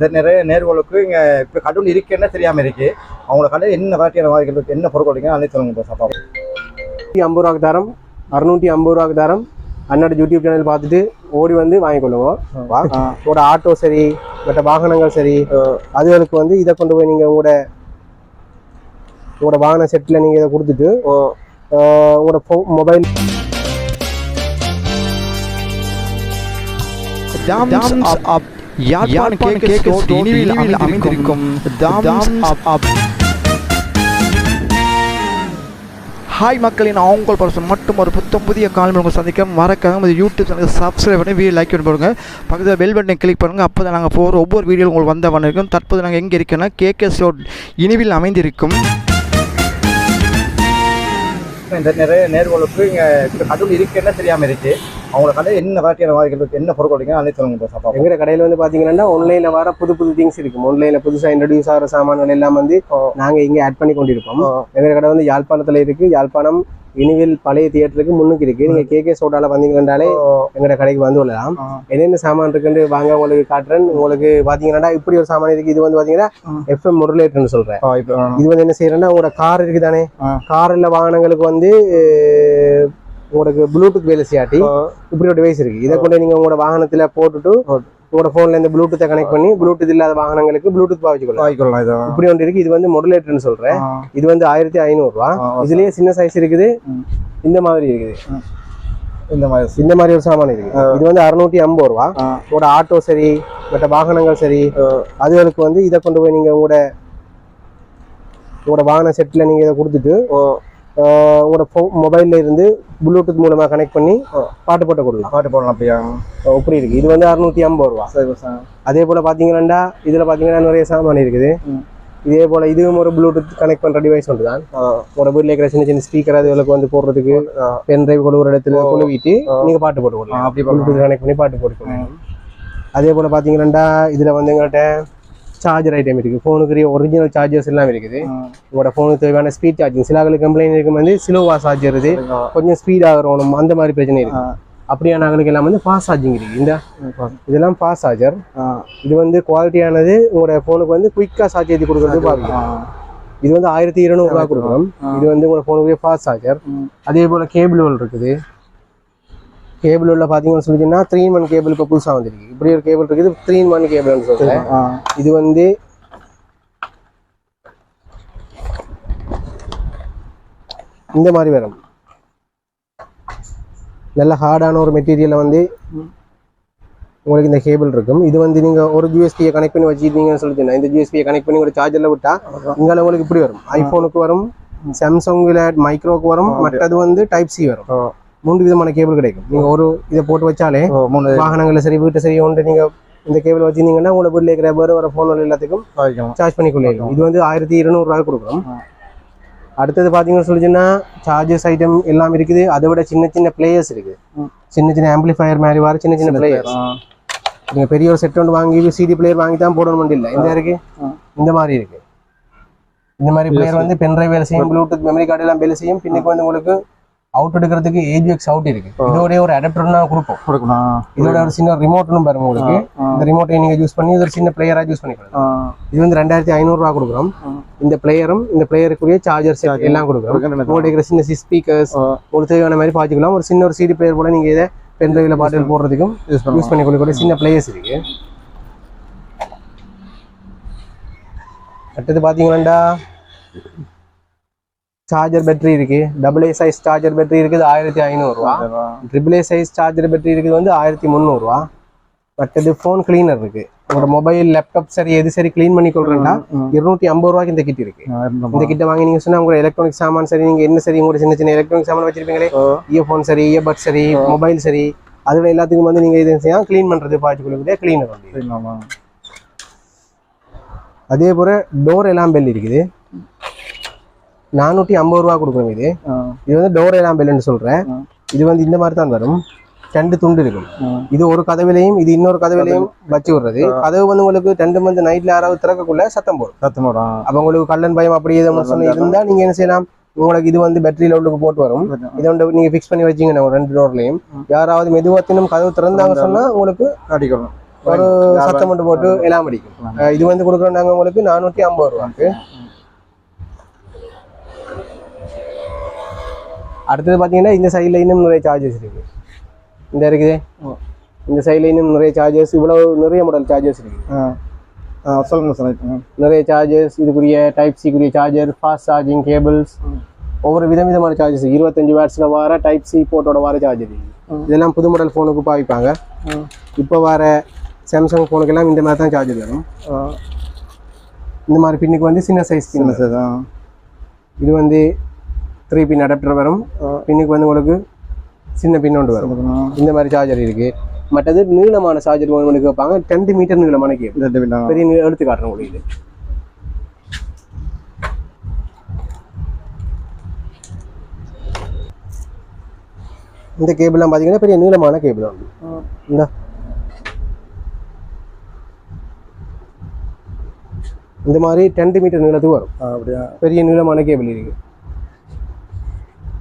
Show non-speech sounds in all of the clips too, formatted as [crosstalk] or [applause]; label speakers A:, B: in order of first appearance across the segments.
A: இந்த நிறைய நேர்களுக்கு இங்கே இப்போ கடவுள் இருக்குன்னு தெரியாமல் இருக்கு. அவங்கள கடையில் என்ன வெரைட்டியான வாய்கள் என்ன பொருட்கள் அனைத்து சொல்லுங்க சாப்பா
B: நூற்றி ஐம்பது ரூபாய்க்கு தரம் அறுநூற்றி ஐம்பது ரூபாய்க்கு தரம். அண்ணாட யூடியூப் சேனல் பார்த்துட்டு ஓடி வந்து வாங்கிக்கொள்ளுவோம் [laughs] உங்களோட ஆட்டோ சரி மற்ற வாகனங்கள் சரி அதுகளுக்கு வந்து இதை கொண்டு போய் நீங்கள் உங்களோட உங்களோட வாகன செட்டில் நீங்கள் இதை கொடுத்துட்டு உங்களோட ஃபோ mobile
C: Thumbs up. Yazhpanam cake இனிவில் அமைந்திருக்கும். ஹாய் மக்களின் அவங்கள் பர்சன். மட்டும் ஒரு புத்தம் புதிய காலம் உங்களை சந்திக்க மறக்காம நம்ம யூடியூப் சேனலுக்கு சப்ஸ்கிரைப் பண்ணி வீடியோ லைக் பண்ணி போடுங்க. பக்கத்தில் பெல் பட்டனை கிளிக் பண்ணுங்கள் அப்போ தான் நாங்கள் போகிற ஒவ்வொரு வீடியோ உங்களுக்கு வந்த வந்திருக்கும் தற்போது நாங்கள் எங்கே இருக்கோன்னா கேகே ஸ்டோர் இனிவில் அமைந்திருக்கும்
A: இந்த நிறைய நேர்களுக்கு இங்கே கடவுள் இருக்குன்னு தெரியாமல் இருக்கு. அவங்கள கடையில் என்ன வெரைட்டியான வாய்கள் என்ன பொருட்கள் அனைத்து சொல்லுங்க சாப்பா
B: எங்கிற கடையில் வந்து பார்த்தீங்கன்னா ஆன்லைனில் வர புது புது திங்ஸ் இருக்கும். ஆன்லைனில் புதுசாக இன்ட்ரடியூஸ் ஆகிற சாமான்கள் எல்லாம் வந்து நாங்கள் இங்கே ஆட் பண்ணி கொண்டிருப்போம் எங்கிற கடை வந்து யாழ்ப்பாணத்தில் இருக்கு. யாழ்ப்பாணம் இனிவில் பழைய தியேட்டருக்கு முன்னுக்கு இருக்கு. நீங்கள் கேகே சோடால வந்தீங்கன்னாலே எங்கட கடைக்கு வந்து விடலாம். என்னென்ன சாமான் இருக்குன்னு வாங்க உங்களுக்கு காட்டுறேன். உங்களுக்கு பாத்தீங்கன்னா இப்படி ஒரு சாமான் இருக்கு. இது வந்து பாத்தீங்கன்னா எஃப்எம் முரலேட்டர்னு சொல்றேன். இது வந்து என்ன செய்யறேன்னா உங்களோட கார் இருக்கு தானே
A: ஆ.
B: கார்ல வாகனங்களுக்கு வந்து உங்களுக்கு ப்ளூடூத் வேலை செய்யாட்டி இப்படி ஒரு டிவைஸ் இருக்கு. இதை கொண்டு நீங்க உங்களோட வாகனத்துல போட்டுட்டு உங்களோட போன்ல இந்த ப்ளூடூத்தை கனெக்ட் பண்ணி ப்ளூடூத் இல்லாத வாகனங்களுக்கு ப்ளூடூத் பாவிச்சுக்கலாம் இப்படி ஒன்று இருக்கு. இது வந்து மொடலேட்டர்னு சொல்றேன். இது வந்து ஆயிரத்தி ஐநூறு ரூபா
A: ஆ, ஆ.
B: இதுலயே சின்ன சைஸ் இருக்குது. இந்த மாதிரி இருக்குது.
A: இந்த மாதிரி.
B: இந்த மாதிரி ஒரு சாமான் இருக்கு இது வந்து அறுநூத்தி ஐம்பது ரூபா. உங்களோட ஆட்டோ சரி மற்ற வாகனங்கள் சரி அதுகளுக்கு வந்து இதை கொண்டு போய் நீங்க உங்களோட உங்களோட வாகன செட்டில் நீங்க இதை கொடுத்துட்டு உங்களோட ஃபோ- மொபைல்ல இருந்து ப்ளூடூத் மூலமா கனெக்ட் பண்ணி பாட்டு போட்டு கொடுக்கலாம்.
A: பாட்டு போடலாம் அப்படியா?
B: இப்படி இருக்கு? இது வந்து அறுநூத்தி ஐம்பது ரூபா.
A: சரி சார்
B: அதே போல பாத்தீங்கன்னா இதுல பாத்தீங்கன்னா நிறைய சாமான் இருக்குது. இதே போல இதுவும் ஒரு ப்ளூடூத் கனெக்ட் பண்ற டிவைஸ் ஒன்று தான் உங்களோட வீட்டில் இருக்கிற சின்ன சின்ன ஸ்பீக்கர் அதுகளுக்கு வந்து போடுறதுக்கு பென் டிரைவ் கொழுவுற இடத்துல கொழுவிட்டு நீங்க பாட்டு போட்டு கொடுக்கலாம்.
A: அப்படி
B: ப்ளூடூத் கனெக்ட் பண்ணி பாட்டு போட்டு கொடுக்கலாம். அதே போல பாத்தீங்கன்னா இதுல வந்து எங்கள்கிட்ட சார்ஜர் ஐட்டம் இருக்கு. ஃபோனுக்கு ஒரிஜினல் சார்ஜர்ஸ் எல்லாம் இருக்குது. உங்களோட ஃபோனுக்கு தேவையான ஸ்பீட் சார்ஜிங் சில ஆளுக்கு கம்ப்ளைண்ட் இருக்கும் வந்து ஸ்லோவா சார்ஜர் இது. கொஞ்சம் ஸ்பீட் ஆகிறோம் அந்த மாதிரி பிரச்சனை இருக்கு. அப்படியான ஆளுக்கு எல்லாம் வந்து ஃபாஸ்ட் சார்ஜிங் இருக்கு. இந்த இதெல்லாம் ஃபாஸ்ட் சார்ஜர் இது வந்து குவாலிட்டியானது உங்களோட ஃபோனுக்கு வந்து குயிக்கா சார்ஜ் ஏற்றி கொடுக்கறது பாருங்க இது வந்து ஆயிரத்தி இருநூறுவா கொடுக்குறோம் இது வந்து உங்களோட ஃபோனுக்கு ஃபாஸ்ட் சார்ஜர் அதே போல கேபிள் இருக்குது. கேபிள் உள்ள பாத்தீங்கன்னு சொல்லிட்டீங்கன்னா த்ரீ ஒன் கேபிள் இப்போ புதுசா வந்திருக்கு. இப்படி ஒரு கேபிள் இருக்குது த்ரீ ஒன் கேபிள்னு சொல்றேன். இது வந்து இந்த மாதிரி வரும் நல்ல ஹார்டான ஒரு மெட்டீரியல்ல வந்து உங்களுக்கு இந்த கேபிள் இருக்கும். இது வந்து நீங்க ஒரு யூஎஸ்பியை கனெக்ட் பண்ணி வச்சிருந்தீங்கன்னு சொல்லிட்டீங்கன்னா இந்த யூஎஸ்பியை கனெக்ட் பண்ணி ஒரு சார்ஜர்ல விட்டா இங்கால உங்களுக்கு இப்படி வரும். ஐபோனுக்கு வரும் சாம்சங்ல மைக்ரோக்கு வரும் மற்றது வந்து டைப் சி வரும். மூன்று விதமான கேபிள் கிடைக்கும். நீங்க ஒரு இதை போட்டு வச்சாலே
A: மூணு
B: வாகனங்கள்ல சரி வீட்டு சரி ஒன்று நீங்க இந்த கேபிள் வச்சிருந்தீங்கன்னா உங்களோட வீட்டில் இருக்கிற வேறு வர ஃபோன் எல்லாத்துக்கும் சார்ஜ் பண்ணி கொள்ளையும் இது வந்து ஆயிரத்தி இருநூறுவா கொடுக்குறோம்.
A: ஆ.
B: அடுத்தது பார்த்தீங்கன்னு சொல்லிச்சுன்னா சார்ஜஸ் ஐட்டம் எல்லாம் இருக்குது. அதை விட சின்ன சின்ன பிளேயர்ஸ் இருக்குது.
A: ம்.
B: சின்ன சின்ன ஆம்பிளிஃபயர் மாதிரி வர சின்ன சின்ன பிளேயர்ஸ் நீங்க பெரிய ஒரு செட் ஒன்று வாங்கி சிடி பிளேயர் வாங்கி தான் போடணும் இல்லை. இந்த இருக்கு. இந்த மாதிரி இருக்கு. இந்த மாதிரி பிளேயர் வந்து பென்ட்ரைவ் வேலை செய்யும் ப்ளூடூத் மெமரி கார்டு எல்லாம் வேலை செய்யும். பின்னுக்கு வந்து உங்களுக்கு அவுட் எடுக்கிறதுக்கு ஏஜிஎக்ஸ் அவுட் இருக்கு. இதோட ஒரு அடாப்டர் நான் கொடுப்போம்.
A: கொடுக்கணும்.
B: இதோட ஒரு சின்ன ரிமோட்னு பாருங்க உங்களுக்கு. இந்த ரிமோட்டை நீங்க யூஸ் பண்ணி ஒரு சின்ன பிளேயரா யூஸ் பண்ணிக்கலாம். இது வந்து ரெண்டாயிரத்தி ஐநூறுரூவா கொடுக்குறோம். இந்த பிளேயரும் இந்த பிளேயருக்குரிய சார்ஜர் செட் எல்லாம் கொடுக்குறோம். உங்கள்ட்ட இருக்கிற சின்ன ஸ்பீக்கர்ஸ் உங்களுக்கு தேவையான மாதிரி பாய்ச்சிக்கலாம் ஒரு சின்ன ஒரு சிடி பிளேயர் போல நீங்க இதை பென் டிரைவ்ல பாட்டில் போடுறதுக்கும்
A: யூஸ்
B: பண்ணி கொடுக்கக்கூடிய சின்ன பிளேயர்ஸ் இருக்கு. அடுத்தது பாத்தீங்கன்னா சார்ஜர் பேட்டரி இருக்கு. Double A size charger battery இருக்குது ஆயிரத்தி ஐநூறுரூவா triple A size charger battery இருக்குது வந்து ஆயிரத்தி முந்நூறுரூவா மற்றது ஃபோன் கிளீனர் இருக்கு. உங்களோட மொபைல் லேப்டாப் சரி எது சரி க்ளீன் பண்ணி கொள்றேன்டா இருநூத்தி ஐம்பது ரூபாய்க்கு இந்த கிட் இருக்கு. இந்த கிட்ட வாங்கி நீங்க சொன்னா உங்க எலக்ட்ரானிக் சாமான் சரி நீங்க என்ன சரி உங்களோட சின்ன சின்ன எலக்ட்ரானிக் சாமான் வச்சிருப்பீங்களே இயர்ஃபோன் சரி இயர்பட் சரி மொபைல் சரி அதுல எல்லாத்துக்கும் வந்து நீங்க இது செய்யலாம் க்ளீன் பண்றது பாய்ச்சி கொடுக்கக்கூடிய கிளீனர் வந்து. அதே போல டோர் எல்லாம் பெல் இருக்குது. நானூற்றி ஐம்பது ரூபா கொடுக்குறோம் இது. இது வந்து டோர் எல்லாம் பெல்லுன்னு சொல்றேன். இது வந்து இந்த மாதிரி தான் வரும். ரெண்டு துண்டு இருக்கும். இது ஒரு கதவிலையும் இது இன்னொரு கதவிலையும் வச்சு விடுறது. கதவு வந்து உங்களுக்கு ரெண்டு மந்த் நைட்ல யாராவது திறக்கக்குள்ள சத்தம் போடும்.
A: சத்தமோடம்
B: அப்ப உங்களுக்கு கள்ளன் பயம் அப்படி எதுவும் சொன்ன இருந்தா நீங்க என்ன செய்யலாம்? உங்களுக்கு இது வந்து பேட்டரியில உள்ளுக்கு போட்டு வரும். இதை வந்து நீங்க ஃபிக்ஸ் பண்ணி வச்சீங்கன்னா ரெண்டு டோர்லயும் யாராவது மெதுவா தினம் கதவு திறந்தாங்க சொன்னா உங்களுக்கு
A: அடிக்கணும்.
B: ஒரு சத்தம் மட்டும் போட்டு எல்லாம் அடிக்கும். இது வந்து கொடுக்குறோம் நாங்கள் உங்களுக்கு நானூற்றி ஐம்பது ரூபாக்கு அடுத்தது பார்த்தீங்கன்னா இந்த சைடில் இன்னும் நிறைய சார்ஜஸ் இருக்கு. இந்த இருக்குது. இந்த சைடில் இன்னும் நிறைய சார்ஜஸ் இவ்வளவு நிறைய மாடல் சார்ஜஸ் இருக்கு.
A: ஆ. ஆ சொல்லுங்க சார்.
B: நிறைய சார்ஜஸ் இதுக்குரிய டைப் சிக்குரிய சார்ஜர் ஃபாஸ்ட் சார்ஜிங் கேபிள்ஸ் ஒவ்வொரு விதவிதமான சார்ஜஸ் இருபத்தஞ்சு வாட்ஸில் வர டைப் சி போர்ட்டோட வர சார்ஜர் இதெல்லாம் புது மாடல் ஃபோனுக்கு பாவிப்பாங்க இப்போ வர சாம்சங் ஃபோனுக்கெல்லாம் இந்த மாதிரி தான் சார்ஜர் வரும். இந்த மாதிரி பின்னுக்கு வந்து சின்ன சைஸ்
A: ஆ.
B: இது வந்து த்ரீ பின் அடாப்டர் வரும். பின்னுக்கு வந்து உங்களுக்கு சின்ன பின் ஒன்று வரும். இந்த மாதிரி சார்ஜர் இருக்கு. மற்றது நீளமான சார்ஜர் ஒன்று வைப்பாங்க. டென் மீட்டர் நீளமான
A: ஆ.
B: பெரிய எடுத்து காட்டுறேன் உங்களுக்கு இது. இந்த கேபிள்லாம் பார்த்தீங்கன்னா பெரிய நீளமான கேபிள் உண்டு. இந்த. இந்த மாதிரி டென் மீட்டர் நீளத்துக்கு வரும்.
A: அப்படியா?
B: பெரிய நீளமான கேபிள் இருக்கு.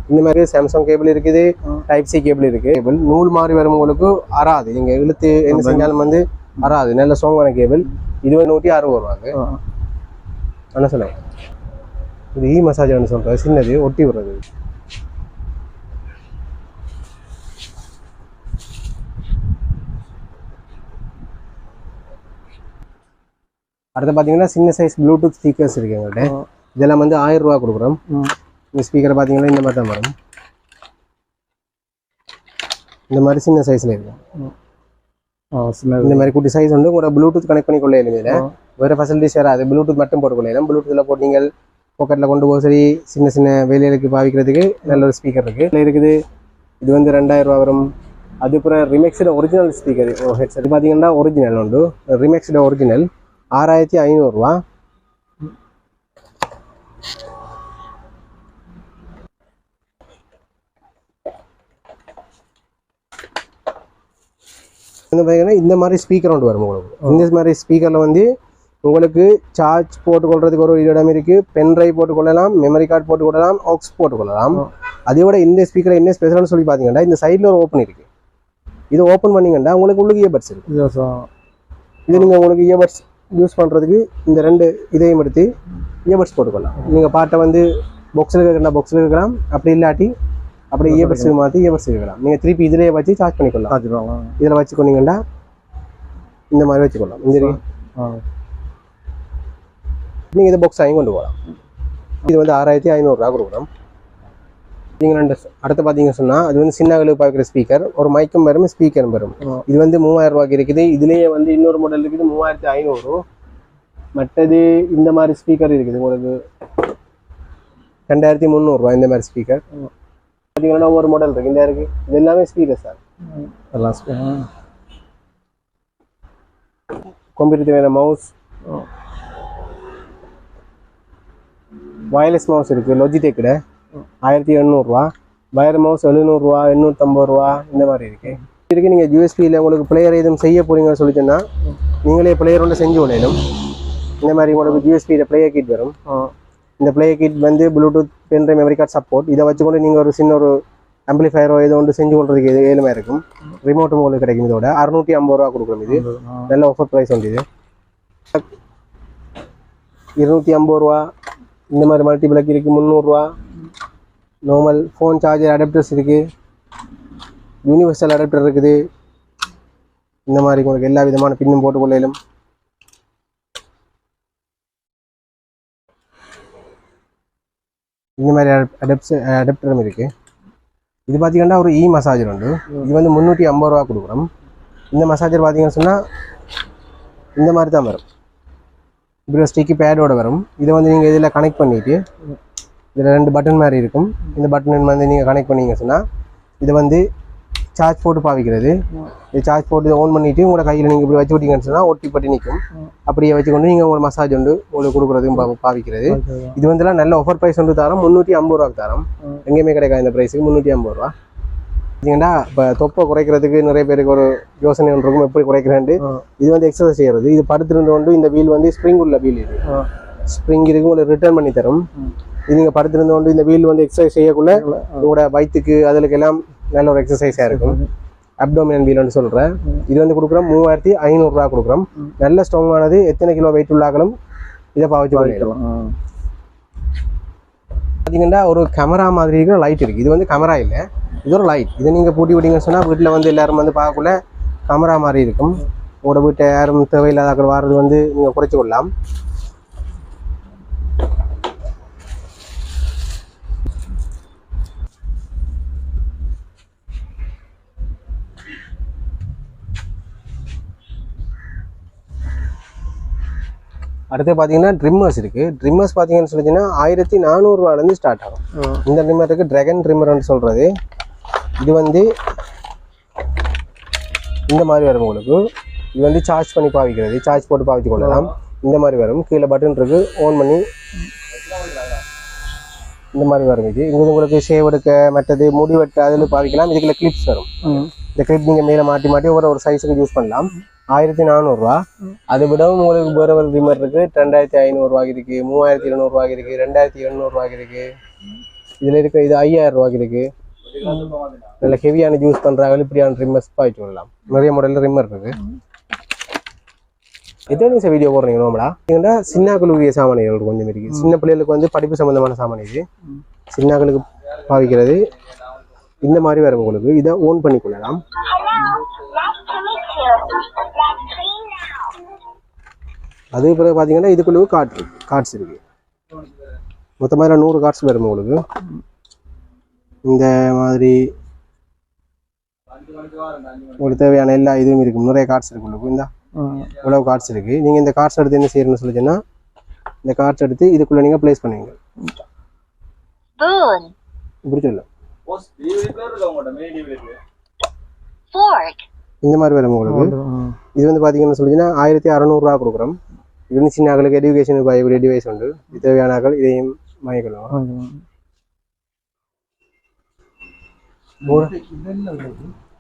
B: இந்த மாதிரி சாம்சங் கேபிள் இருக்குது டைப் சி கேபிள் இருக்கு கேபிள் நூல் மாதிரி வரும் உங்களுக்கு அறாது நீங்க இழுத்து என்ன செஞ்சாலும் வந்து அறாது நல்ல ஸ்ட்ராங்கான கேபிள் இது நூற்றி அறுபது ரூபாங்க. என்ன சொன்னேன் இது இ மசாஜ் சொல்றது சின்னது ஒட்டி விடுறது. அடுத்து பார்த்தீங்கன்னா சின்ன சைஸ் ப்ளூடூத் ஸ்பீக்கர்ஸ் இருக்கு எங்கள்கிட்ட. இதெல்லாம் வந்து ஆயிரம் ரூபா கொடுக்குறோம். இந்த ஸ்பீக்கரை பார்த்தீங்கன்னா இந்த மாதிரி தான் வரும். இந்த மாதிரி சின்ன சைஸில் இருக்கும் இந்த மாதிரி குட்டி சைஸ் வந்து உங்களோட ப்ளூடூத் கனெக்ட் பண்ணி கொள்ள இதில் வேறு ஃபெசிலிட்டிஸ் வராது ப்ளூடூத் மட்டும் போட்டுக்கொள்ளலாம் ப்ளூடூத்தில் போட்டு நீங்கள் பாக்கெட்டில் கொண்டு போக சரி சின்ன சின்ன வேலைகளுக்கு பாவிக்கிறதுக்கு நல்ல ஒரு ஸ்பீக்கர் இருக்குது இதில் இருக்குது. இது வந்து ரெண்டாயிரம் ரூபா வரும். அதுக்கப்புறம் ரிமெக்ஸோட ஒரிஜினல் ஸ்பீக்கர் ஹெட்செட் பார்த்தீங்கன்னா ஒரிஜினல் உண்டு. ரிமெக்ஸோட ஒரிஜினல் ஆறாயிரத்தி ஐநூறுரூவா இந்த பார்த்தீங்கன்னா இந்த மாதிரி ஸ்பீக்கர் ஒன்று வரும் உங்களுக்கு. இந்த மாதிரி ஸ்பீக்கரில் வந்து உங்களுக்கு சார்ஜ் போட்டுக்கொள்றதுக்கு ஒரு இடம் இருக்கு. பென் டிரைவ் போட்டுக்கொள்ளலாம் மெமரி கார்டு போட்டுக்கொள்ளலாம் ஆக்ஸ் போட்டுக்கொள்ளலாம். அதே விட இந்த ஸ்பீக்கர் என்ன ஸ்பெஷல்னு சொல்லி பார்த்தீங்கன்னா இந்த சைடில் ஒரு ஓப்பன் இருக்கு. இது ஓப்பன் பண்ணீங்கன்னா உங்களுக்கு உள்ளுக்கு இயர்பட்ஸ் இருக்கு.
A: இது
B: நீங்கள் உங்களுக்கு இயர்பட்ஸ் யூஸ் பண்ணுறதுக்கு இந்த ரெண்டு இதையும் எடுத்து இயர்பட்ஸ் போட்டுக்கொள்ளலாம். நீங்கள் பாட்டை வந்து பாக்ஸில் கேட்கலாம் பாக்ஸில் கேட்கலாம். அப்படி இல்லாட்டி அப்படி இயர்பட்ஸ் மாற்றி இயர்பட்ஸ் இருக்கலாம் நீங்கள் திருப்பி இதிலேயே வச்சு சார்ஜ் பண்ணிக்கொள்ளலாம்.
A: ஆச்சுருவாங்களா
B: இதில் வச்சுக்கொண்டீங்கன்னா இந்த மாதிரி வச்சுக்கொள்ளலாம். இந்த நீங்கள் இதை பாக்ஸ் வாங்கி கொண்டு போகலாம். இது வந்து ஆறாயிரத்தி ஐநூறுரூவா கொடுக்குறோம் நீங்கள் ரெண்டு அடுத்து பார்த்தீங்க சொன்னால் அது வந்து சின்ன அளவு பார்க்குற ஸ்பீக்கர் ஒரு மைக்கும் வரும் ஸ்பீக்கரும் வரும் இது வந்து மூவாயிரம் ரூபாய்க்கு இருக்குது. இதுலேயே வந்து இன்னொரு மாடல் இருக்குது மூவாயிரத்தி ஐநூறு. மற்றது இந்த மாதிரி ஸ்பீக்கர் இருக்குது உங்களுக்கு. ரெண்டாயிரத்தி முந்நூறுரூவா இந்த மாதிரி ஸ்பீக்கர் பார்த்தீங்கன்னா ஒவ்வொரு மாடல் இருக்குது இந்த இருக்குது இது எல்லாமே ஸ்பீக்கர் சார்
A: எல்லாம்.
B: கம்ப்யூட்டர் தேவையான மவுஸ் வயர்லெஸ் மவுஸ் இருக்குது லொஜிடெக்கில் ஆயிரத்தி எண்ணூறுரூவா வயர் மவுஸ் எழுநூறுவா எண்ணூற்றம்பது ரூபா இந்த மாதிரி இருக்குது இருக்கு நீங்கள் யூஎஸ்பியில் உங்களுக்கு பிளேயர் எதுவும் செய்ய போறீங்கன்னு சொல்லி சொன்னா நீங்களே பிளேயர் ஒன்று செஞ்சு விடணும் இந்த மாதிரி உங்களுக்கு யூஎஸ்பியில் பிளேயர் கிட் வரும். இந்த பிளேயர் கிட் வந்து Bluetooth pendrive memory card support இதை வச்சுக்கொண்டு நீங்கள் ஒரு சின்ன ஒரு ஆம்பிளிஃபயரோ ஏதோ ஒன்று செஞ்சு கொள்றதுக்கு இது ஏழுமே இருக்கும்? ரிமோட்டும் உங்களுக்கு கிடைக்கும் இதோட. அறுநூற்றி ஐம்பது ரூபா கொடுக்குறோம் இது. நல்ல ஆஃபர் ப்ரைஸ் உண்டு இது. இருநூற்றி ஐம்பது ரூபா. இந்த மாதிரி மல்டிபிளக் இருக்குது முந்நூறுரூவா நார்மல் ஃபோன் சார்ஜர் அடாப்டர்ஸ் இருக்குது யூனிவர்சல் அடாப்டர் இருக்குது. இந்த மாதிரி உங்களுக்கு எல்லா விதமான பின்னும் போட்டுக்கொள்ளையிலும் இந்த மாதிரி அடப்ஸ் அடாப்டரும் இருக்குது இது பார்த்தீங்கன்னா ஒரு இ மசாஜர் உண்டு. இது வந்து முந்நூற்றி ஐம்பது ரூபா கொடுக்குறோம். இந்த மசாஜர் பார்த்தீங்கன்னு சொன்னால் இந்த மாதிரி தான் வரும். இப்படி ஒரு ஸ்டிக்கி வரும். இதை வந்து நீங்கள் இதில் கனெக்ட் பண்ணிவிட்டு இதில் ரெண்டு பட்டன் மாதிரி இருக்கும். இந்த பட்டன் வந்து நீங்கள் கனெக்ட் பண்ணிங்க சொன்னால் இதை வந்து சார்ஜ் போட்டு பாவிக்கிறது. இது சார்ஜ் போட்டு ஓன் பண்ணிவிட்டு உங்களோட கையில் நீங்கள் இப்படி வச்சு விட்டீங்கன்னு சொன்னால் ஒட்டி பட்டி நிற்கும் அப்படியே வச்சுக்கொண்டு நீங்கள் உங்களோட மசாஜ் உண்டு உங்களுக்கு கொடுக்குறதுக்கும் பாவிக்கிறது. இது வந்துலாம் நல்ல ஆஃபர் ப்ரைஸ் வந்து தரோம் முந்நூற்றி ஐம்பது ரூபாய்க்கு தரோம். எங்கேயுமே கிடைக்காது இந்த ப்ரைஸுக்கு முந்நூற்றி ஐம்பது ரூபா. பார்த்தீங்கன்னா இப்போ தொப்பை குறைக்கிறதுக்கு நிறைய பேருக்கு ஒரு யோசனை ஒன்று இருக்கும் எப்படி குறைக்கிறேன்ட்டு. இது வந்து எக்ஸசைஸ் செய்யறது. இது படுத்திருந்து கொண்டு இந்த வீல் வந்து ஸ்ப்ரிங் உள்ள வீல் இது. ஸ்ப்ரிங் இருக்கு உங்களுக்கு ரிட்டர்ன் பண்ணி தரும். இது நீங்கள் படுத்திருந்து கொண்டு இந்த வீல் வந்து எக்ஸசைஸ் செய்யக்குள்ள உங்களோட வயிற்றுக்கு அதுக்கு எல்லாம் நல்ல ஒரு எக்ஸசைஸாக இருக்கும். அப்டோமினன் வீல்னு சொல்கிறேன் இது வந்து கொடுக்குறோம் மூவாயிரத்தி ஐநூறுரூவா கொடுக்குறோம். நல்ல ஸ்ட்ராங்கானது எத்தனை கிலோ வெயிட் உள்ளாக்களும் இதை பாவிச்சு பண்ணிடலாம் பார்த்தீங்கன்னா ஒரு கேமரா மாதிரி இருக்கிற லைட் இருக்குது இது வந்து கேமரா இல்லை. இது ஒரு லைட் இதை நீங்கள் பூட்டி விட்டீங்கன்னு சொன்னால் வீட்டில் வந்து எல்லாரும் வந்து பார்க்கக்குள்ள கேமரா மாதிரி இருக்கும். உங்களோட வீட்டை யாரும் தேவையில்லாதாக்கள் வர்றது வந்து நீங்கள் குறைச்சி கொள்ளலாம். அடுத்து பார்த்தீங்கன்னா ட்ரிம்மர்ஸ் இருக்குது ட்ரிம்மர்ஸ் பார்த்தீங்கன்னு சொல்லிச்சுன்னா ஆயிரத்தி நானூறுரூவாலேருந்து ஸ்டார்ட் ஆகும். இந்த ட்ரிம்மர் இருக்குது ட்ராகன் ட்ரிம்மர்னு சொல்கிறது இது வந்து இந்த மாதிரி வரும் உங்களுக்கு. இது வந்து சார்ஜ் பண்ணி பாவிக்கிறது. சார்ஜ் போட்டு பாவிச்சு கொள்ளலாம். இந்த மாதிரி வரும். கீழே பட்டன் இருக்கு. ஆன் பண்ணி இந்த மாதிரி வரும் இது. இது உங்களுக்கு ஷேவ் எடுக்க மற்றது முடி வெட்ட அதில் பாவிக்கலாம். இதுக்குள்ள கிளிப்ஸ் வரும். இந்த கிளிப் நீங்கள் மேலே மாட்டி மாட்டி ஒரு ஒரு சைஸுக்கு யூஸ் பண்ணலாம். ஆயிரத்தி நானூறுரூவா அதை விடவும் உங்களுக்கு ஒரு ரிமர் இருக்குது ரெண்டாயிரத்தி ஐநூறுரூவாக்கு இருக்குது மூவாயிரத்தி எழுநூறுவாக்கு இருக்குது ரெண்டாயிரத்தி எழுநூறுவாக்கு இருக்குது இதில் இருக்க இது ஐயாயிரம் ரூபாய்க்கு இருக்குது நல்ல ஹெவியான யூஸ் பண்ணுறாங்க இப்படியான ரிம்மர்ஸ் பாய்ச்சி விடலாம் நிறைய மாடலில் ரிம்மர் இருக்குது. எத்தனை நிமிஷம் வீடியோ போடுறீங்க நோம்படா ஏன்னா சின்னாக்களுடைய சாமானிகள் கொஞ்சம் இருக்கு. சின்ன பிள்ளைகளுக்கு வந்து படிப்பு சம்பந்தமான சாமான் இது. சின்னாக்களுக்கு பாவிக்கிறது. இந்த மாதிரி வரும் உங்களுக்கு. இதை ஓன் பண்ணி கொள்ளலாம் அது பிறகு பார்த்தீங்கன்னா இதுக்குள்ள இருக்கு கார்ட்ஸ் இருக்கு. மொத்தமாக நூறு கார்ட்ஸ் வரும் உங்களுக்கு. இந்த மாதிரி உங்களுக்கு தேவையான எல்லா இதுவும் இருக்கு நிறைய கார்ட்ஸ் இருக்கு உங்களுக்கு. இந்த இவ்வளவு கார்ட்ஸ் இருக்கு. நீங்க இந்த கார்ட்ஸ் எடுத்து என்ன செய்யணும்னு சொல்லிச்சுன்னா இந்த கார்ட்ஸ் எடுத்து இதுக்குள்ள நீங்க ப்ளேஸ் பண்ணுவீங்க. இப்படி சொல்ல
D: Fork.
B: இந்த மாதிரி வரும் உங்களுக்கு. இது வந்து பாத்தீங்கன்னு சொல்லிச்சுன்னா ஆயிரத்தி அறநூறுவா கொடுக்குறோம். இது வந்து சின்ன ஆக்களுக்கு எஜுகேஷன் பயக்கூடிய டிவைஸ் உண்டு. இது தேவையான ஆக்கள் இதையும் வாங்கிக்கலாம்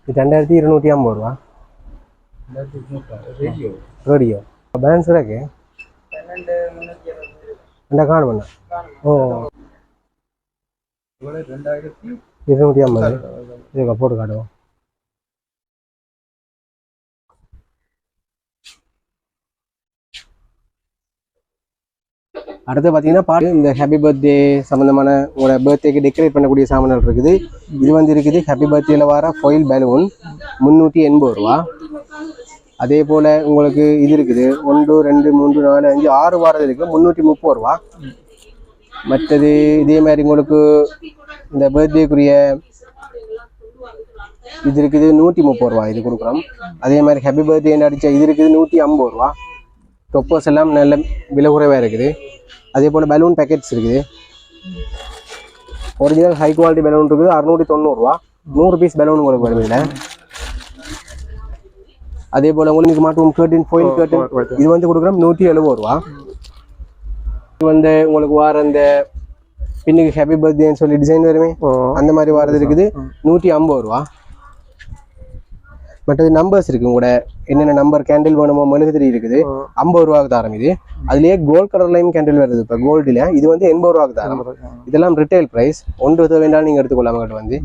B: இது ரெண்டாயிரத்தி இருநூற்றி ஐம்பது ரூபா. ரேடியோ. பேலன்ஸ் இருக்கு? ரெண்டா காண பண்ண. ஓ. இருநூற்றி ஐம்பது. இதுக்கா அடுத்து பார்த்தீங்கன்னா பாட்டு இந்த ஹாப்பி பர்த்டே சம்மந்தமான உங்களோட பர்த்டேக்கு டெக்கரேட் பண்ணக்கூடிய சாமான்கள் இருக்குது. இது வந்து இருக்குது ஹாப்பி பர்த்டேல வர ஃபொயில் பலூன் முந்நூற்றி எண்பது ரூபா. அதே போல் உங்களுக்கு இது இருக்குது. ஒன்று ரெண்டு மூன்று நாலு அஞ்சு ஆறு வாரம் இருக்குது முந்நூற்றி முப்பது ரூபா. மற்றது இதே மாதிரி உங்களுக்கு இந்த பர்த்டேக்குரிய இது இருக்குது நூற்றி முப்பது ரூபா இது கொடுக்குறோம். அதே மாதிரி ஹாப்பி பர்த்டே அடித்த இது இருக்குது நூற்றி ஐம்பது ரூபா. டொப்பர்ஸ் எல்லாம் நல்ல விலை குறைவாக இருக்குது. அதே போல் பலூன் பேக்கெட்ஸ் இருக்குது. ஒரிஜினல் ஹை குவாலிட்டி பலூன் இருக்குது. அறுநூற்றி தொண்ணூறுரூவா நூறு பீஸ் பலூன் உங்களுக்கு வரும் இதில். அதே போல் உங்களுக்கு மாட்டும் கேர்டின் ஃபோயில் கேர்டின் இது வந்து கொடுக்குறோம் நூற்றி எழுபது ரூபா. இது வந்து உங்களுக்கு வார அந்த பின்னுக்கு ஹாப்பி பர்த்டேன்னு சொல்லி டிசைன் வருமே. அந்த மாதிரி வரது இருக்குது. நூற்றி ஐம்பது ரூபா. மற்றது நம்பர்ஸ் இருக்கு உங்களோட என்னென்ன நம்பர் கேண்டில் வேணுமோ மெழுகுதிரி இருக்குது. ஐம்பது ரூபாய்க்கு தரம் இது. அதுலயே கோல்ட் கலர்லையும் கேண்டில் வருது இப்போ கோல்டில் இது வந்து எண்பது ரூபாய்க்கு தரம். இதெல்லாம் ரிட்டைல் ப்ரைஸ் ஒன்று வேண்டாலும் நீங்கள் எடுத்துக்கொள்ளலாம் உங்கள்கிட்ட வந்து.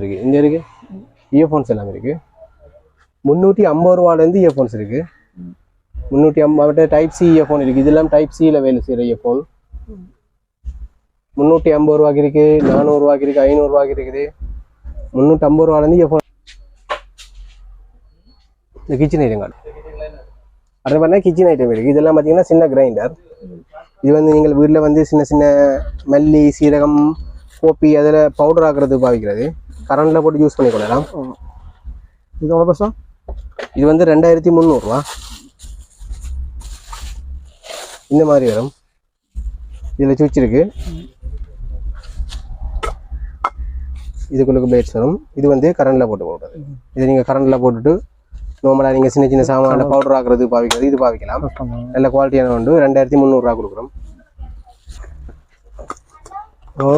B: இருக்கு. இங்க இருக்கு. இயர்ஃபோன்ஸ் எல்லாம் இருக்கு. முந்நூற்றி ஐம்பது ரூபாலேருந்து இயர்ஃபோன்ஸ் இருக்கு. முந்நூற்றி ஐம்பது டைப் சி இயர்ஃபோன் இருக்கு. இதெல்லாம் டைப் சியில் வேலை செய்கிற இயர்ஃபோன் முந்நூற்றி ஐம்பது ரூபாய்க்கு இருக்கு. நானூறுரூவாய்க்கு இருக்கு. ஐநூறுரூவாய்க்கு இருக்குது. முந்நூற்றி ஐம்பது ரூபாலேருந்து இயர்ஃபோன் இந்த கிச்சன் ஐட்டம் கார்டு. அடுத்து பார்த்தா கிச்சன் ஐட்டம் இருக்குது இதெல்லாம் பார்த்தீங்கன்னா சின்ன கிரைண்டர் இது வந்து நீங்கள் வீட்டில் வந்து சின்ன சின்ன மல்லி சீரகம் கோப்பி அதில் பவுடர் ஆக்குறதுக்கு பாவிக்கிறது. கரண்டில் போட்டு யூஸ் பண்ணிக்கொள்ளலாம்
C: இது எவ்வளோ பசம்
B: இது வந்து ரெண்டாயிரத்தி முந்நூறுரூவா இந்த மாதிரி வரும். இதில் சுவிட்ச் இருக்கு. இதுக்குள்ள பிளேட்ஸ் வரும். இது வந்து கரண்டில் போட்டு போடுறது. இது நீங்கள் கரண்டில் போட்டுட்டு நார்மலாக நீங்கள் சின்ன சின்ன சாமான பவுடர் ஆக்குறது பாவிக்கிறது இது பாவிக்கலாம். நல்ல குவாலிட்டியான உண்டு. ரெண்டாயிரத்தி முந்நூறுரூவா கொடுக்குறோம். ஓ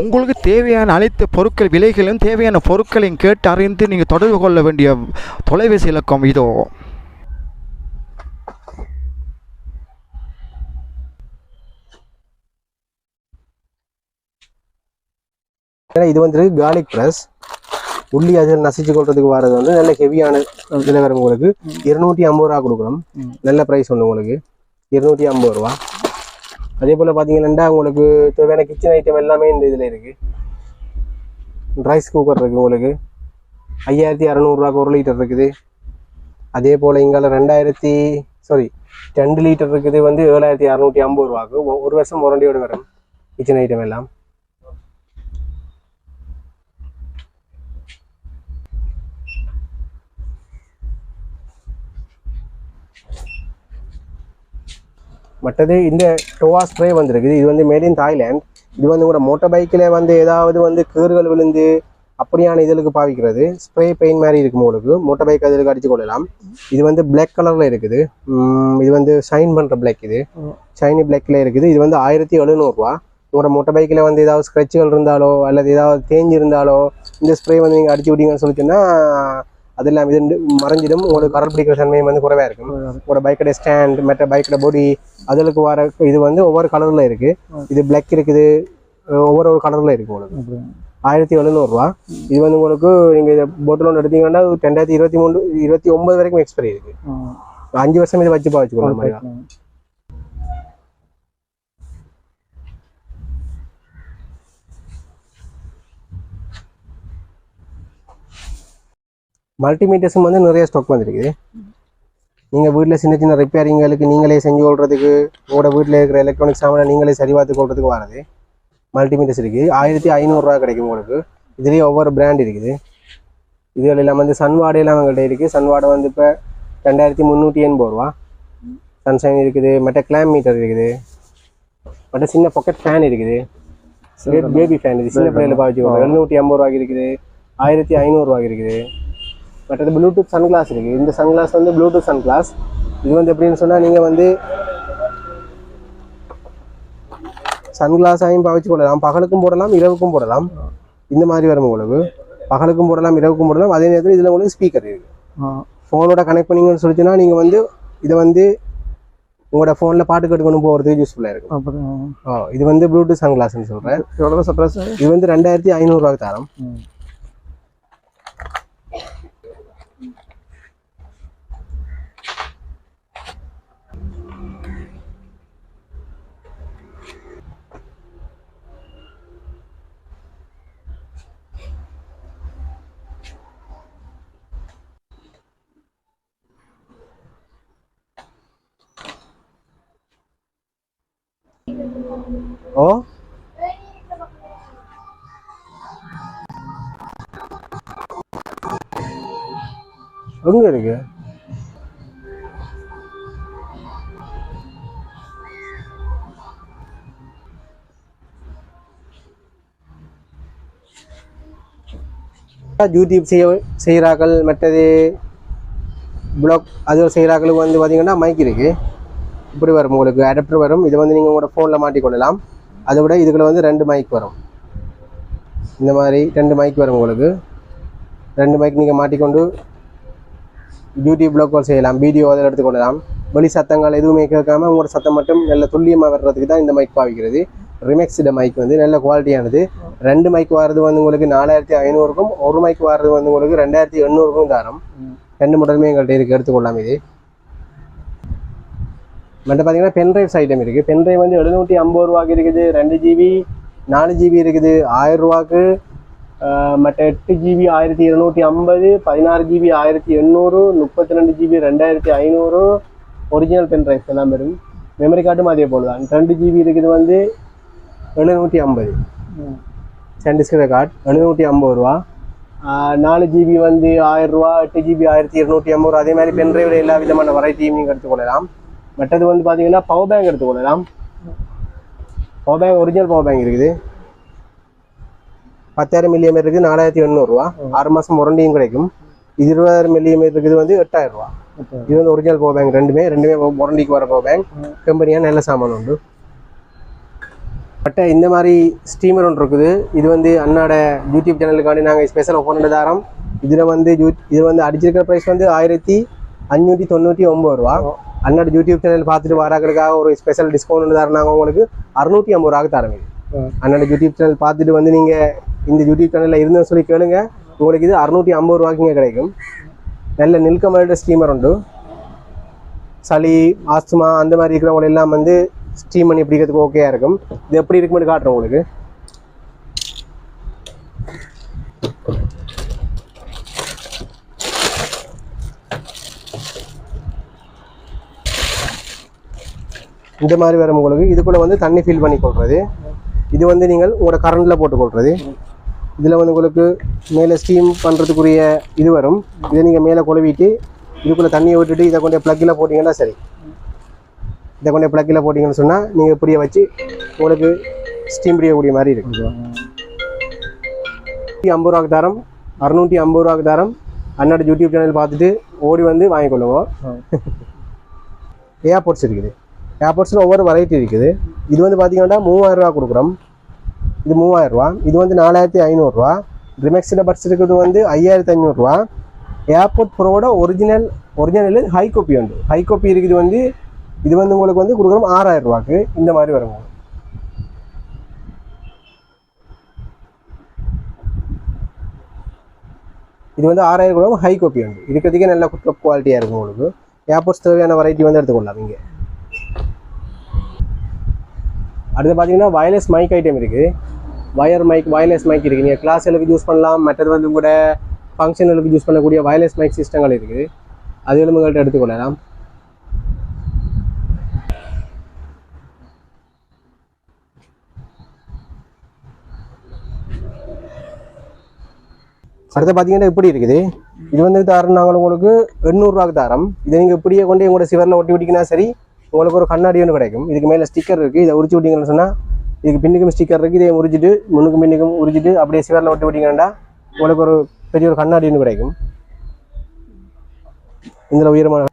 C: உங்களுக்கு தேவையான அனைத்து பொருட்கள் விலைகளையும் தேவையான பொருட்களையும் கேட்டு அறிந்து நீங்கள் தொடர்பு கொள்ள வேண்டிய தொலைபேசி இலக்கம் இதோ.
B: ஏன்னா இது வந்து கார்லிக் ப்ரெஸ் உள்ளி அதில் நசிச்சு கொள்றதுக்கு வரது வந்து நல்ல ஹெவியான இதில் வரும் உங்களுக்கு. இருநூற்றி ஐம்பது ரூபா கொடுக்குறோம் நல்ல ப்ரைஸ் ஒன்று உங்களுக்கு. இருநூற்றி ஐம்பது ரூபா. அதே போல் பார்த்தீங்கன்னா உங்களுக்கு தேவையான கிச்சன் ஐட்டம் எல்லாமே இந்த இதில் இருக்குது ரைஸ் குக்கர் இருக்குது உங்களுக்கு. ஐயாயிரத்தி அறநூறுரூவாக்கு ஒரு லிட்டர் இருக்குது. அதே போல் இங்கால ரெண்டாயிரத்தி சாரி ரெண்டு லிட்டர் இருக்குது வந்து ஏழாயிரத்தி அறநூற்றி ஐம்பது ரூபாக்கு. ஒரு வருஷம் ஒரண்டியோடு வரும். கிச்சன் ஐட்டம் எல்லாம். மற்றது இந்த டோவா ஸ்ப்ரே வந்திருக்குது. இது வந்து மேட் இன் தாய்லாந்து இது வந்து கூட மோட்டர் பைக்கில் வந்து ஏதாவது வந்து கீறுகள் விழுந்து அப்படியான இதழுக்கு பாவிக்கிறது. ஸ்ப்ரே பெயின் மாதிரி இருக்கும் உங்களுக்கு? மோட்டர் பைக் அதுக்கு அடித்து கொள்ளலாம். இது வந்து பிளாக் கலரில் இருக்குது. இது வந்து ஷைன் பண்ணுற பிளாக் இது. ஷைனி பிளாக்ல இருக்குது. இது வந்து ஆயிரத்தி எழுநூறுவா. உங்களோட மோட்டார் பைக்கில் வந்து ஏதாவது ஸ்க்ரெட்சுகள் இருந்தாலோ அல்லது ஏதாவது தேஞ்சு இருந்தாலோ இந்த ஸ்ப்ரே வந்து நீங்கள் அடிச்சு விட்டீங்கன்னு சொல்லிச்சுன்னா அதெல்லாம் இது மறைஞ்சிடும். உங்களுக்கு கரல் பிடிக்கிற தன்மையும் வந்து குறைவாக இருக்கும். உங்களோட பைக்கோட ஸ்டாண்ட் மற்ற பைக்கோட பொடி அதுகளுக்கு வர இது வந்து ஒவ்வொரு கலரில் இருக்குது இது பிளாக் இருக்குது. ஒவ்வொரு ஒரு கலரில் இருக்குது உங்களுக்கு. ஆயிரத்தி எழுநூறுவா இது வந்து உங்களுக்கு நீங்கள் இதை போட்டில் ஒன்று எடுத்தீங்கன்னா ரெண்டாயிரத்தி இருபத்தி மூணு இருபத்தி ஒன்பது வரைக்கும் எக்ஸ்பைரி இருக்கு. அஞ்சு வருஷம் இதை வச்சு பாவச்சுக்கணும் மல்டிமீட்டர்ஸும் வந்து நிறைய ஸ்டாக் வந்திருக்குது. நீங்கள் வீட்டில் சின்ன சின்ன ரிப்பேரிங்களுக்கு நீங்களே செஞ்சு கொள்றதுக்கு உங்களோட வீட்டில் இருக்கிற எலக்ட்ரானிக் சாமானை நீங்களே சரி பார்த்து கொள்றதுக்கு வரது மல்டிமீட்டர்ஸ் இருக்குது ஆயிரத்தி ஐநூறுரூவா கிடைக்கும் உங்களுக்கு. இதுலேயே ஒவ்வொரு பிராண்ட் இருக்குது. இதுகள் எல்லாம் வந்து சன்வாடு எல்லாம் எங்கள்கிட்ட இருக்குது சன்வாடை வந்து இப்போ ரெண்டாயிரத்தி முந்நூற்றி எண்பது ரூபா. சன்ஷைன் இருக்குது மற்ற கிளாம் மீட்டர் இருக்குது. மற்ற சின்ன பாக்கெட் ஃபேன் இருக்குது. பேபி ஃபேன் இது சின்ன பிள்ளைகளை பாவிச்சு எழுநூற்றி ஐம்பது ரூபாய்க்கு இருக்குது. ஆயிரத்தி ஐநூறுரூவாய்க்கு இருக்குது. மற்றது ப்ளூடூத் சன்கிளாஸ் இருக்குது இந்த சன்கிளாஸ் வந்து ப்ளூடூத் சன்கிளாஸ் இது வந்து எப்படின்னு சொன்னால் நீங்கள் வந்து சன்கிளாஸாயும் பாவிச்சு கொள்ளலாம் பகலுக்கும் போடலாம் இரவுக்கும் போடலாம். இந்த மாதிரி வரும் உங்களுக்கு. பகலுக்கும் போடலாம் இரவுக்கும் போடலாம். அதே நேரத்தில் இதில் உங்களுக்கு ஸ்பீக்கர் இருக்குது ஃபோனோட கனெக்ட் பண்ணீங்கன்னு சொல்லிச்சுன்னா நீங்கள் வந்து இதை வந்து உங்களோட ஃபோனில் பாட்டு கேட்டுக்கணும் போகிறதுக்கு யூஸ்ஃபுல்லாக இருக்கும். இது வந்து ப்ளூடூத் சன்கிளாஸ்னு சொல்கிறேன்
C: எவ்வளோ சப்ரைஸ்
B: இது வந்து ரெண்டாயிரத்தி ஐநூறுரூவாக்கு தரோம். ஓ எங்க இருக்கு யூடியூப் செய்ய செய்கிறாக்கள் மற்றது பிளாக் அது செய்கிறாக்களுக்கு வந்து பார்த்தீங்கன்னா மைக் இருக்கு இப்படி வரும் உங்களுக்கு அடாப்டர் வரும். இதை வந்து நீங்கள் உங்களோட ஃபோனில் மாட்டிக்கொள்ளலாம் அதை விட இதுக்குள்ள வந்து ரெண்டு மைக் வரும். இந்த மாதிரி ரெண்டு மைக் வரும் உங்களுக்கு. ரெண்டு மைக் நீங்கள் மாட்டிக்கொண்டு யூடியூப் பிளாக் கால் செய்யலாம் வீடியோ அதில் எடுத்துக்கொள்ளலாம் வெளி சத்தங்கள் எதுவுமே கேட்காம உங்களோட சத்தம் மட்டும் நல்ல துல்லியமாக வர்றதுக்கு தான் இந்த மைக் பாவிக்கிறது. ரிமெக்ஸ்டு மைக் வந்து நல்ல குவாலிட்டியானது ரெண்டு மைக் வர்றது வந்து உங்களுக்கு நாலாயிரத்தி ஐநூறுக்கும் ஒரு மைக் வர்றது வந்து உங்களுக்கு ரெண்டாயிரத்தி எண்ணூறுக்கும் தரம். ரெண்டு மாடலுமே எங்கள்கிட்ட இருக்குது எடுத்துக்கொள்ளலாம் இது. மற்ற பார்த்தீங்கன்னா பென்ட்ரைவ்ஸ் ஐட்டம் இருக்குது பென்ட்ரைவ் வந்து எழுநூற்றி ஐம்பது ரூபாய்க்கு இருக்குது. ரெண்டு ஜிபி நாலு ஜிபி இருக்குது. ஆயிரம் ஆஹ், மற்ற எட்டு ஜிபி ஆயிரத்தி இருநூற்றி ஐம்பது பதினாறு ஜிபி ஆயிரத்தி எண்ணூறு முப்பத்தி ரெண்டு ஜிபி ரெண்டாயிரத்தி ஐநூறு. ஒரிஜினல் பென்ட்ரைவ்ஸ் எல்லாம் வரும். மெமரி கார்டும் அதே போல் தான் ரெண்டு ஜிபி இருக்குது வந்து எழுநூற்றி ஐம்பது. சென்டிஸ்கிற கார்டு எழுநூற்றி ஐம்பது ரூபா. நாலு ஜிபி வந்து ஆயிரம் ரூபா எட்டு ஜிபி ஆயிரத்தி இருநூற்றி ஐம்பது ரூபா. அதே மாதிரி பென்ட்ரைவில் எல்லா விதமான வெரைட்டியும் நீங்கள் எடுத்துக்கொள்ளலாம் மற்றது வந்து பார்த்தீங்கன்னா பவர் பேங்க் எடுத்துக்கொள்ளலாம் power bank original power bank இருக்குது. பத்தாயிரம் மில்லியமீட்டர் இருக்குது நாலாயிரத்தி எண்ணூறுரூவா ஆறு மாதம் வாரண்டியும் கிடைக்கும். இது இருபதாயிரம் மில்லியமீட்டர் இருக்குது வந்து எட்டாயிரம் ரூபா. இது வந்து ஒரிஜினல் பவர் பேங்க் ரெண்டுமே ரெண்டுமே வாரண்டிக்கு வர பவர் பேங்க் கம்பெனியாக நல்ல சாமான் உண்டு. பட் இந்த மாதிரி ஸ்டீமர் ஒன்று இருக்குது. இது வந்து அண்ணாட யூடியூப் சேனலுக்காண்டி நாங்கள் ஸ்பெஷல் ஒப்பன் தாரோம். இதில் வந்து இது வந்து அடிச்சிருக்கிற ப்ரைஸ் வந்து ஆயிரத்தி அஞ்சூற்றி தொண்ணூற்றி ஒம்பது ரூபா. அண்ணாட யூடியூப் சேனல் பார்த்துட்டு வராக்கிறதுக்காக ஒரு ஸ்பெஷல் டிஸ்கவுண்ட் நாங்கள் உங்களுக்கு. அறுநூற்றி ஐம்பது ரூபாய்க்கு இது. அண்ணாட யூடியூப் சேனல் பார்த்துட்டு வந்து நீங்கள் இந்த யூடியூப் சேனலில் இருந்தேன்னு சொல்லி கேளுங்க. உங்களுக்கு இது அறுநூற்றி ஐம்பது ரூபாய்க்குங்க கிடைக்கும். நல்ல நில்கமல்ட ஸ்டீமர் உண்டு. சளி ஆஸ்துமா அந்த மாதிரி இருக்கிறவங்க எல்லாம் வந்து ஸ்டீம் பண்ணி பிடிக்கிறதுக்கு ஓகேயா இருக்கும். இது எப்படி இருக்குன்னு காட்டுறேன் உங்களுக்கு. இந்த மாதிரி வரும் உங்களுக்கு இதுக்குள்ள வந்து தண்ணி ஃபில் பண்ணி கொள்றது. இது வந்து நீங்கள் உங்களோட கரண்டில் போட்டு கொள்றது. இதில் வந்து உங்களுக்கு மேலே ஸ்டீம் பண்ணுறதுக்குரிய இது வரும். இதை நீங்கள் மேலே குழவிட்டு இதுக்குள்ளே தண்ணியை விட்டுட்டு இதை கொண்டு ப்ளக்கில் போட்டிங்கன்னா சரி. இதை கொண்டு ப்ளக்கில் போட்டிங்கன்னு சொன்னால் நீங்கள் இப்படியே வச்சு உங்களுக்கு ஸ்டீம் பிடிக்கக்கூடிய மாதிரி இருக்கு. ஐம்பது ரூபாய்க்கு தரம் அறுநூற்றி ஐம்பது ரூபாய்க்கு தரம். அண்ணாடு யூடியூப் சேனல் பார்த்துட்டு ஓடி வந்து வாங்கிக்கொள்ளுவோம் ஏர்போர்ட்ஸ் [laughs] இருக்குது. ஏர்போர்ட்ஸில் ஒவ்வொரு வெரைட்டி இருக்குது. இது வந்து பார்த்தீங்கன்னா மூவாயிரரூவா ரூபா கொடுக்குறோம். இது மூவாயிரரூவா ரூபா இது வந்து நாலாயிரத்தி ஐநூறுரூவா ரிமெக்ஸில் பட்ஸ் இருக்கிறது வந்து ஐயாயிரத்தி ஐநூறுரூவா ஏர்போர்ட் ப்ரோவோட ஒரிஜினல் ஒரிஜினல் ஹை காப்பி உண்டு. ஹை காப்பி இருக்குது வந்து இது வந்து உங்களுக்கு வந்து கொடுக்குறோம் ஆறாயிரம் ரூபாய்க்கு. இந்த மாதிரி வரும் உங்களுக்கு. இது வந்து ஆறாயிரம் ரூபாய் ஹை காப்பி உண்டு. இருக்கிறதுக்கே நல்ல குட் குவாலிட்டியாக இருக்கும் உங்களுக்கு. ஏர்போர்ட்ஸ் தேவையான வெரைட்டி வந்து எடுத்துக்கொள்ளலாம் இங்கே. அடுத்து பார்த்தீங்கன்னா வயர்லெஸ் மைக் ஐட்டம் இருக்குது வயர் மைக் வயர்லெஸ் மைக் இருக்குது நீங்கள் கிளாஸ்களுக்கு யூஸ் பண்ணலாம். மற்றது வந்து கூட ஃபங்க்ஷனுக்கு யூஸ் பண்ணக்கூடிய வயர்லெஸ் மைக் சிஸ்டங்கள் இருக்குது அது உங்கள்கிட்ட எடுத்துக்கொள்ளலாம். அடுத்து பார்த்தீங்கன்னா இப்படி இருக்குது. இது வந்து தரம் நாங்கள் உங்களுக்கு எண்ணூறுரூவாக்கு தரம். இதை நீங்கள் இப்படியே கொண்டு எங்களோட சிவரில் ஒட்டி விட்டிங்கன்னா சரி உங்களுக்கு ஒரு கண்ணாடி ஒன்று கிடைக்கும். இதுக்கு மேலே ஸ்டிக்கர் இருக்குது இதை உரிச்சு விட்டீங்கன்னு சொன்னால் இதுக்கு பின்னுக்கும் ஸ்டிக்கர் இருக்குது இதை உரிச்சிட்டு முன்னுக்கும் பின்னுக்கும் உரிச்சிட்டு அப்படியே சிவரில் விட்டு விட்டீங்கன்னா உங்களுக்கு ஒரு பெரிய ஒரு கண்ணாடி ஒன்று கிடைக்கும். இதில் உயரமான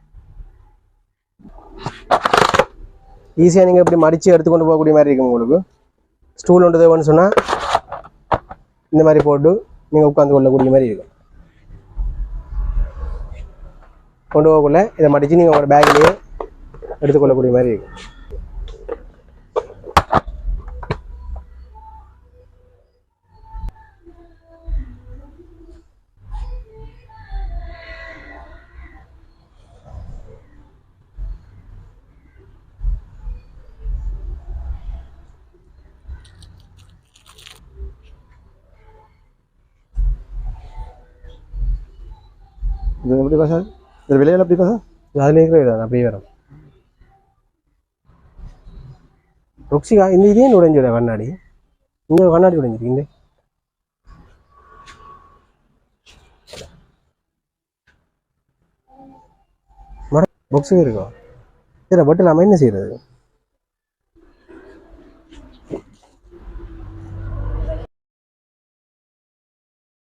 B: ஈஸியாக நீங்கள் இப்படி மடித்து எடுத்துக்கொண்டு போகக்கூடிய மாதிரி இருக்கும் உங்களுக்கு. ஸ்டூல் ஒன்று தேவைன்னு சொன்னால் இந்த மாதிரி போட்டு நீங்கள் உட்காந்து கொள்ளக்கூடிய மாதிரி இருக்கும். கொண்டு போகக்குள்ள இதை மடித்து நீங்கள் உங்களோட பேக்லேயே எடுத்துக்கொள்ளக்கூடிய மாதிரி இருக்கும்
A: இது எப்படி சார் இது விலையில எப்படி சார்
B: அதில் இருக்கிற இதான் அப்படியே வரும் ருக்ஷிகா இந்த இதே உடைஞ்சிட கண்ணாடி. இந்த கண்ணாடி உடைஞ்சிருக்கு இந்த. பாக்ஸும் இருக்கும் சரி பட் நம்ம என்ன செய்யறது.